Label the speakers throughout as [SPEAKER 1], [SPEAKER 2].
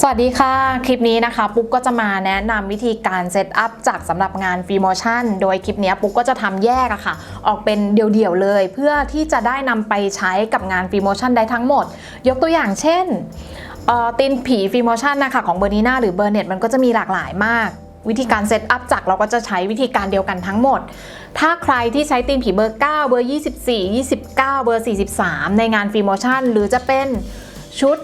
[SPEAKER 1] สวัสดีค่ะ คลิปนี้นะคะ ปุ๊กก็จะมาแนะนำวิธีการเซตอัพจากสำหรับงานฟรีโมชั่น โดยคลิปนี้ปุ๊กก็จะทำแยกอะค่ะ ออกเป็นเดี่ยวๆเลย เพื่อที่จะได้นำไปใช้กับงานฟรีโมชั่นได้ทั้งหมด ยกตัวอย่างเช่นตีนผีฟรีโมชั่นนะคะของเบอร์นีนาหรือเบอร์เน็ตมันก็จะมีหลากหลายมากวิธีการเซตอัพจากเราก็จะใช้วิธีการเดียวกันทั้งหมด ถ้าใครที่ใช้ตีนผีเบอร์ 9 เบอร์ 24 29 เบอร์ 43 ในงานฟรีโมชั่น หรือจะเป็นชุด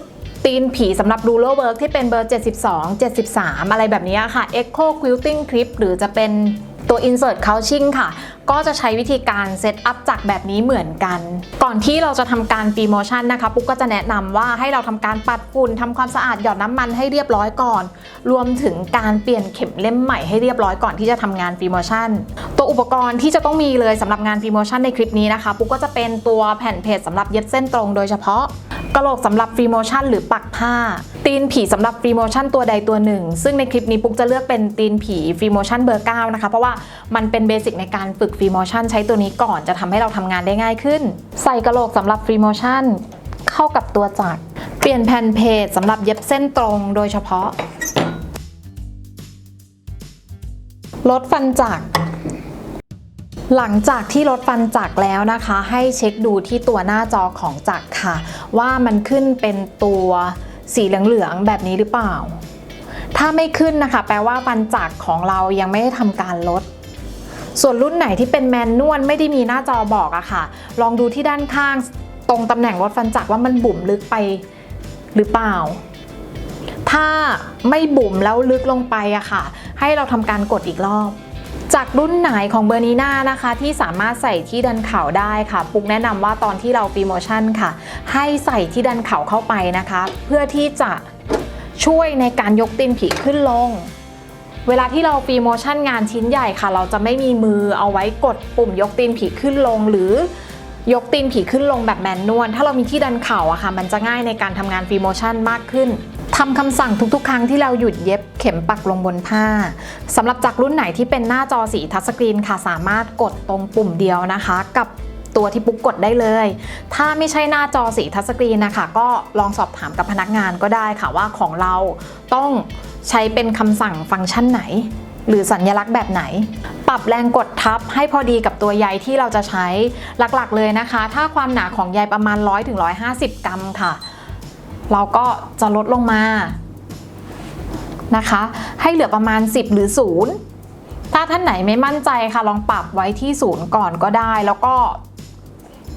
[SPEAKER 1] ตีนผีสำหรับรูโลเวิร์กที่เป็นเบอร์ 72 73 อะไรแบบนี้ค่ะ Echo Quilting Clip หรือจะเป็นตัว Insert Couching ค่ะ ก็จะใช้วิธีการเซตอัพจากแบบนี้เหมือนกัน ก่อนที่เราจะทำการฟีโมชั่นนะคะ ปุ๊กก็จะแนะนำว่าให้เราทำการปัดฝุ่นทำความสะอาดหยอดน้ำมันให้เรียบร้อยก่อน รวมถึงการเปลี่ยนเข็มเล่มใหม่ให้เรียบร้อยก่อนที่จะทำงานฟีโมชั่น ตัวอุปกรณ์ที่จะต้องมีเลยสำหรับงานฟีโมชั่นในคลิปนี้นะคะ ปุ๊กก็จะเป็นตัวแผ่นเพจสำหรับเย็บเส้นตรงโดยเฉพาะ กระโหลกสำหรับฟรีโมชั่นหรือปักผ้า ตีนผีสำหรับฟรีโมชั่นตัวใดตัวหนึ่ง ซึ่งในคลิปนี้ปุ๊กจะเลือกเป็นตีนผีฟรีโมชั่นเบอร์9นะคะ เพราะว่ามันเป็นเบสิกในการฝึกฟรีโมชั่นใช้ตัวนี้ก่อนจะทำให้เราทำงานได้ง่ายขึ้น ใส่กระโหลกสำหรับฟรีโมชั่นเข้ากับตัวจักร เปลี่ยนแผ่นเพจสำหรับเย็บเส้นตรงโดยเฉพาะลดฟันจักร หลังจากที่ลดฟันจักรแล้วนะคะ ให้เช็คดูที่ตัวหน้าจอของจักรค่ะ ว่ามันขึ้นเป็นตัวสีเหลืองๆแบบนี้หรือเปล่า ถ้าไม่ขึ้นนะคะ แปลว่าฟันจักรของเรายังไม่ได้ทำการลด ส่วนรุ่นไหนที่เป็นแมนนวลไม่ได้มีหน้าจอบอกอะค่ะ ลองดูที่ด้านข้างตรงตำแหน่งลดฟันจักรว่ามันบุ๋มลึกไปหรือเปล่า ถ้าไม่บุ๋มแล้วลึกลงไปอะค่ะ ให้เราทำการกดอีกรอบ จากรุ่นไหนของเบอร์นีน่านะคะ ที่สามารถใส่ที่ดันเข่าได้ค่ะ ปุกแนะนำว่าตอนที่เราฟีโมชั่นค่ะ ให้ใส่ที่ดันเข่าเข้าไปนะคะ เพื่อที่จะช่วยในการยกตีนผีขึ้นลง เวลาที่เราฟีโมชั่นงานชิ้นใหญ่ค่ะ เราจะไม่มีมือเอาไว้กดปุ่มยกตีนผีขึ้นลงหรือยกตีนผีขึ้นลงแบบแมนนวลถ้าเรามีที่ดันเข่าอะค่ะ มันจะง่ายในการทำงานฟรีโมชั่นมากขึ้น ทำคำสั่งทุกๆ ครั้งที่เราหยุดเย็บเข็มปักลงบนผ้าสำหรับจากรุ่นไหนที่เป็นหน้าจอสีทัชสกรีนค่ะสามารถกดตรงปุ่มเดียวนะคะ กับตัวที่ปุ๊กกดได้เลย ถ้าไม่ใช่หน้าจอสีทัชสกรีนนะคะ ก็ลองสอบถามกับพนักงานก็ได้ค่ะว่าของเราต้องใช้เป็นคำสั่งฟังก์ชันไหน หรือสัญลักษณ์แบบไหน ปรับแรงกดทับให้พอดีกับตัวใยที่เราจะใช้หลักๆเลยนะคะ ถ้าความหนาของใยประมาณ 100-150 กรัมค่ะ เราก็จะลดลงมานะคะ ให้เหลือประมาณ 10 หรือ 0 ถ้าท่านไหนไม่มั่นใจค่ะ ลองปรับไว้ที่ 0 ก่อนก็ได้ แล้วก็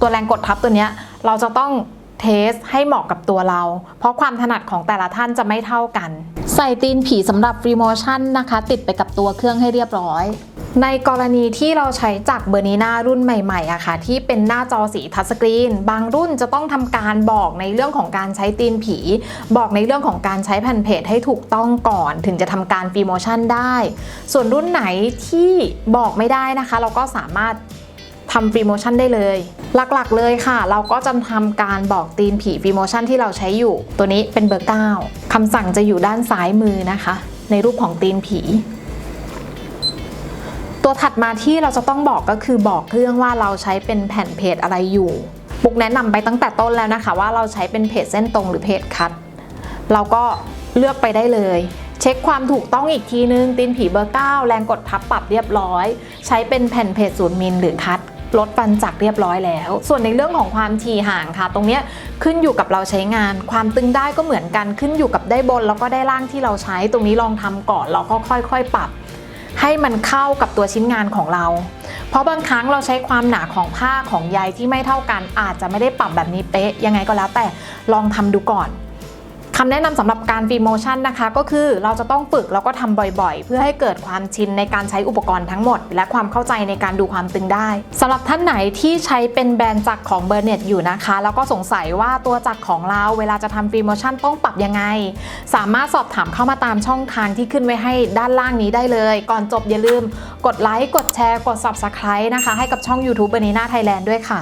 [SPEAKER 1] ตัวแรงกดทับตัวเนี้ยเราจะต้องเทสให้เหมาะกับตัวเรา เพราะความถนัดของแต่ละท่านจะไม่เท่ากัน ใส่ตีนผีสำหรับฟรีโมชั่นนะคะ ติดไปกับตัวเครื่องให้เรียบร้อย ในกรณีที่เราใช้จากเบอร์นีน่ารุ่นใหม่ๆอะค่ะ ที่เป็นหน้าจอสีทัชสกรีน บางรุ่นจะต้องทำการบอกในเรื่องของการใช้ตีนผี บอกในเรื่องของการใช้แผ่นเพจให้ถูกต้องก่อน ถึงจะทำการฟีโมชั่นได้ ส่วนรุ่นไหนที่บอกไม่ได้นะคะ เราก็สามารถทำฟรีโมชั่นได้เลย หลักๆเลยค่ะ เราก็จะทำการบอกตีนผีฟรีโมชั่นที่เราใช้อยู่ ตัวนี้เป็นเบอร์ 9คำสั่งจะอยู่ด้านซ้ายมือนะคะ ในรูปของตีนผี ตัวถัดมาที่เราจะต้องบอกก็คือบอกเครื่องว่าเราใช้เป็นแผ่นเพจอะไรอยู่ปุกแนะนำไปตั้งแต่ต้นแล้วนะคะ ว่าเราใช้เป็นเพจเส้นตรงหรือเพจคัดเราก็เลือกไปได้เลย เช็คความถูกต้องอีกทีนึง ตีนผีเบอร์ 9 แรงกดทับปรับเรียบร้อย ใช้เป็นแผ่นเพจศูนย์มิลหรือคัดลดฟันจักเรียบร้อยแล้ว ส่วนในเรื่องของความถี่ห่างค่ะ ตรงเนี้ยขึ้นอยู่กับเราใช้งาน ความตึงได้ก็เหมือนกันขึ้นอยู่กับได้บนแล้วก็ได้ล่างที่เราใช้ ตรงนี้ลองทำก่อนเราก็ค่อย ๆ ปรับ ให้มันเข้ากับตัวชิ้นงานของเรา เพราะบางครั้งเราใช้ความหนาของผ้าของใยที่ไม่เท่ากัน อาจจะไม่ได้ปรับแบบนี้เป๊ะยังไงก็แล้วแต่ลองทำดูก่อน คำแนะนำสำหรับการฟรีโมชั่นนะคะก็คือเราจะต้องฝึกแล้วก็ทำบ่อยๆ เพื่อให้เกิดความชินในการใช้อุปกรณ์ทั้งหมด และความเข้าใจในการดูความตึงได้สำหรับท่านไหนที่ใช้เป็นแบรนด์จักรของเบอร์เน็ตอยู่นะคะ แล้วก็สงสัยว่าตัวจักรของเราเวลาจะทำฟรีโมชั่นต้องปรับยังไง สามารถสอบถามเข้ามาตามช่องทางที่ขึ้นไว้ให้ด้านล่างนี้ได้เลย ก่อนจบอย่าลืม กดไลค์กดแชร์กด subscribe นะคะให้กับช่อง YouTube เบอร์นีน่าไทยแลนด์ด้วยค่ะ